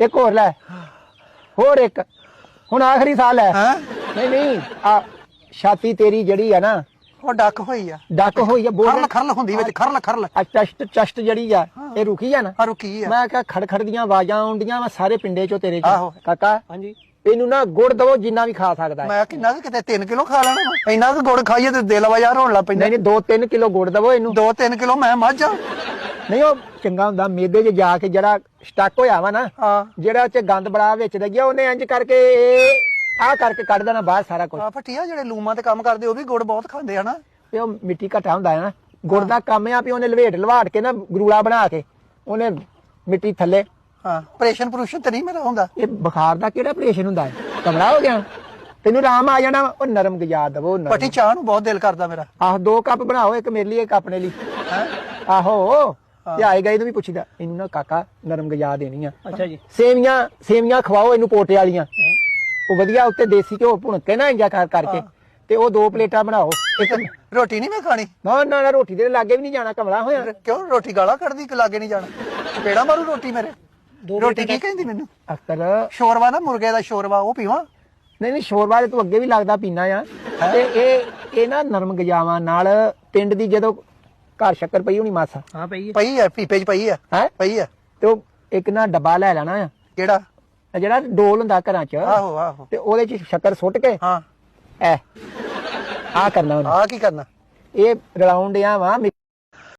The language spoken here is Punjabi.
ਇੱਕ ਹੋਰ ਲੈ। ਹੋਰ ਇੱਕ। ਹੁਣ ਆਖਰੀ ਸਾਲ ਹੈ ਹਾਂ? ਨਹੀਂ ਨਹੀਂ ਆ ਛਾਤੀ ਤੇਰੀ ਜਿਹੜੀ ਆ ਨਾ ਉਹ ਡੱਕ ਹੋਈ ਆ। ਡੱਕ ਹੋਈ ਆ ਬੋਲ। ਖਰਲ ਖਰਲ ਹੁੰਦੀ ਵਿੱਚ ਖਰਲ ਖਰਲ। ਆ ਚਸਟ ਚਸਟ ਜਿਹੜੀ ਆ ਇਹ ਰੁਕੀ ਆ ਨਾ? ਆ ਰੁਕੀ ਆ। ਮੈਂ ਕਿਹਾ ਖੜਖੜ ਦੀਆਂ ਆਵਾਜ਼ਾਂ ਆਉਂਦੀਆਂ ਮੈਂ ਸਾਰੇ ਪਿੰਡੇ ਚੋਂ ਤੇਰੇ ਆਹੋ। ਚ ਕਾਕਾ ਹਾਂਜੀ। ਇਹਨੂੰ ਨਾ ਗੁੜ ਦਵੋ ਜਿੰਨਾ ਵੀ ਖਾ ਸਕਦਾ ਹੈ। ਮੈਂ ਕਿੰਨਾ ਕੁ ਕਿਤੇ 3 ਕਿਲੋ ਖਾ ਲੈਣਾ ਵਾ। ਇੰਨਾ ਕੁ ਗੁੜ ਖਾਈਏ ਤੇ ਦਿਲ ਬਾਜ਼ਾਰ ਹੋਣ ਲੱਗ ਪੈਂਦਾ। ਨਹੀਂ ਨਹੀਂ 2-3 ਕਿਲੋ ਗੁੜ ਦਵੋ ਇਹਨੂੰ। 2-3 ਕਿਲੋ ਮੈਂ ਮੱਝ ਆ। ਨਹੀਂ ਉਹ ਚੰਗਾ ਹੁੰਦਾ ਮੇਦੇ 'ਚ ਜਾ ਕੇ ਜਿਹੜਾ ਸਟਕ ਹੋਇਆ ਵਾ ਨਾ ਹਾਂ। ਜਿਹੜਾ ਉਹ 'ਚ ਗੰਦ ਬੜਾ ਵਿੱਚ ਲੱਗਿਆ ਉਹਨੇ ਇੰਜ ਕਰਕੇ ਆ ਕਰਕੇ ਕੱਢ ਦੇਣਾ ਬਾਹਰ ਸਾਰਾ ਕੁਝ ਆ ਫਟੀਆ ਜਿਹੜੇ ਲੂਮਾਂ ਤੇ ਕੰਮ ਕਰਦੇ ਉਹ ਵੀ ਗੁੜ ਬਹੁਤ ਖਾਂਦੇ ਹਨਾ ਤੇ ਉਹ ਮਿੱਟੀ ਘਟਾ ਹੁੰਦਾ ਹੈ ਨਾ ਗੁੜ ਦਾ ਕੰਮ ਆ ਵੀ ਉਹਨੇ ਲਵੇਟ ਲਵਾਟ ਕੇ ਨਾ ਗਰੂਲਾ ਬਣਾ ਕੇ ਉਹਨੇ ਮਿੱਟੀ ਥੱਲੇ। ਹਾਂ ਆਪਰੇਸ਼ਨ ਪ੍ਰੂਸ਼ਨ ਤੇ ਨਹੀਂ ਮੇਰਾ ਹੁੰਦਾ। ਇਹ ਬੁਖਾਰ ਦਾ ਕਿਹੜਾ ਆਪਰੇਸ਼ਨ ਹੁੰਦਾ ਹੈ? ਕਮਰਾ ਹੋ ਗਿਆ। ਤੈਨੂੰ ਆਰਾਮ ਆ ਜਾਣਾ ਉਹ ਨਰਮ ਗਿਆ ਦਵੋ ਨਰਮ। ਫਟੀ ਚਾਹ ਨੂੰ ਬਹੁਤ ਦਿਲ ਕਰਦਾ ਮੇਰਾ। ਆਹ ਦੋ ਕੱਪ ਬਣਾਓ ਇੱਕ ਮੇਰੇ ਲਈ ਇੱਕ ਆਪਣੇ ਲਈ। ਹੈ? ਆਹੋ। ਤੇ ਆਏਗਾ ਇਹਨੂੰ ਵੀ ਪੁੱਛੀਦਾ ਇਹਨੂੰ ਨਾ ਕਾਕਾ ਨਰਮ ਗਜਾ ਦੇਣੀ ਆ। ਅੱਛਾ ਜੀ। ਸੇਵੀਆਂ ਸੇਵੀਆਂ ਖਵਾਓ ਇਹਨੂੰ ਪੋਟੇ ਵਾਲੀਆਂ। ਉਹ ਵਧੀਆ ਉੱਤੇ ਦੇਸੀ ਘਿਓ ਭੁਣ ਕੇ ਨਾ ਇੰਜਾ ਕਰ ਕਰਕੇ। ਤੇ ਉਹ ਦੋ ਪਲੇਟਾਂ ਬਣਾਓ। ਇੱਕ ਰੋਟੀ ਨਹੀਂ ਮੈਂ ਖਾਣੀ? ਨਾ ਨਾ ਨਾ ਰੋਟੀ ਦੇ ਲਾਗੇ ਵੀ ਨਹੀਂ ਜਾਣਾ ਕਮਲਾ ਹੋਇਆ। ਕਿਉਂ? ਰੋਟੀ ਗਾਲਾਂ ਕੱਢਦੀ ਕਿ ਲਾਗੇ ਨਹੀਂ ਜਾਣਾ? ਚਪੇੜਾ ਮਾਰੂ ਰੋਟੀ ਮੇਰੇ? ਰੋਟੀ ਕੀ ਕਹਿੰਦੀ ਮੈਨੂੰ? ਅਖਤਰ ਸ਼ੋਰਵਾ ਨਾ ਮੁਰਗੇ ਦਾ ਸ਼ੋਰਵਾ ਉਹ ਪੀਵਾਂ? ਨਹੀਂ ਨਹੀਂ ਸ਼ੋਰਬਾ ਦੇ ਤੂੰ ਅੱਗੇ ਵੀ ਲੱਗਦਾ ਪੀਣਾ ਆ। ਤੇ ਇਹ ਇਹ ਨਾ ਨਰਮ ਗਜਾਵਾਂ ਨਾਲ ਪਿੰਡ ਦੀ ਜਦੋਂ ਘਰ ਸ਼ੱਕਰ ਪਈ ਹੋਣੀ ਮਾਸਾ? ਹਾਂ ਪਈ ਹੈ ਪਈ ਆ ਪੀਪੇ 'ਚ ਪਈ ਆ। ਹੈ? ਪਈ ਆ। ਤੇ ਉਹ ਇੱਕ ਨਾ ਡੱਬਾ ਲੈ ਲੈਣਾ ਆ। ਕਿਹੜਾ? ਇਹ ਜਿਹੜਾ ਡੋਲ ਹੁੰਦਾ ਘਰਾਂ 'ਚ। ਆਹੋ ਆਹੋ। ਤੇ ਉਹਦੇ 'ਚ ਸ਼ੱਕਰ ਸੁੱਟ ਕੇ। ਹਾਂ। ਐ। ਆ ਕਰਨਾ ਉਹਨੇ। ਆ ਕੀ ਕਰਨਾ? ਇਹ ਰਲਾਉਣ ਡਿਆ ਵਾ।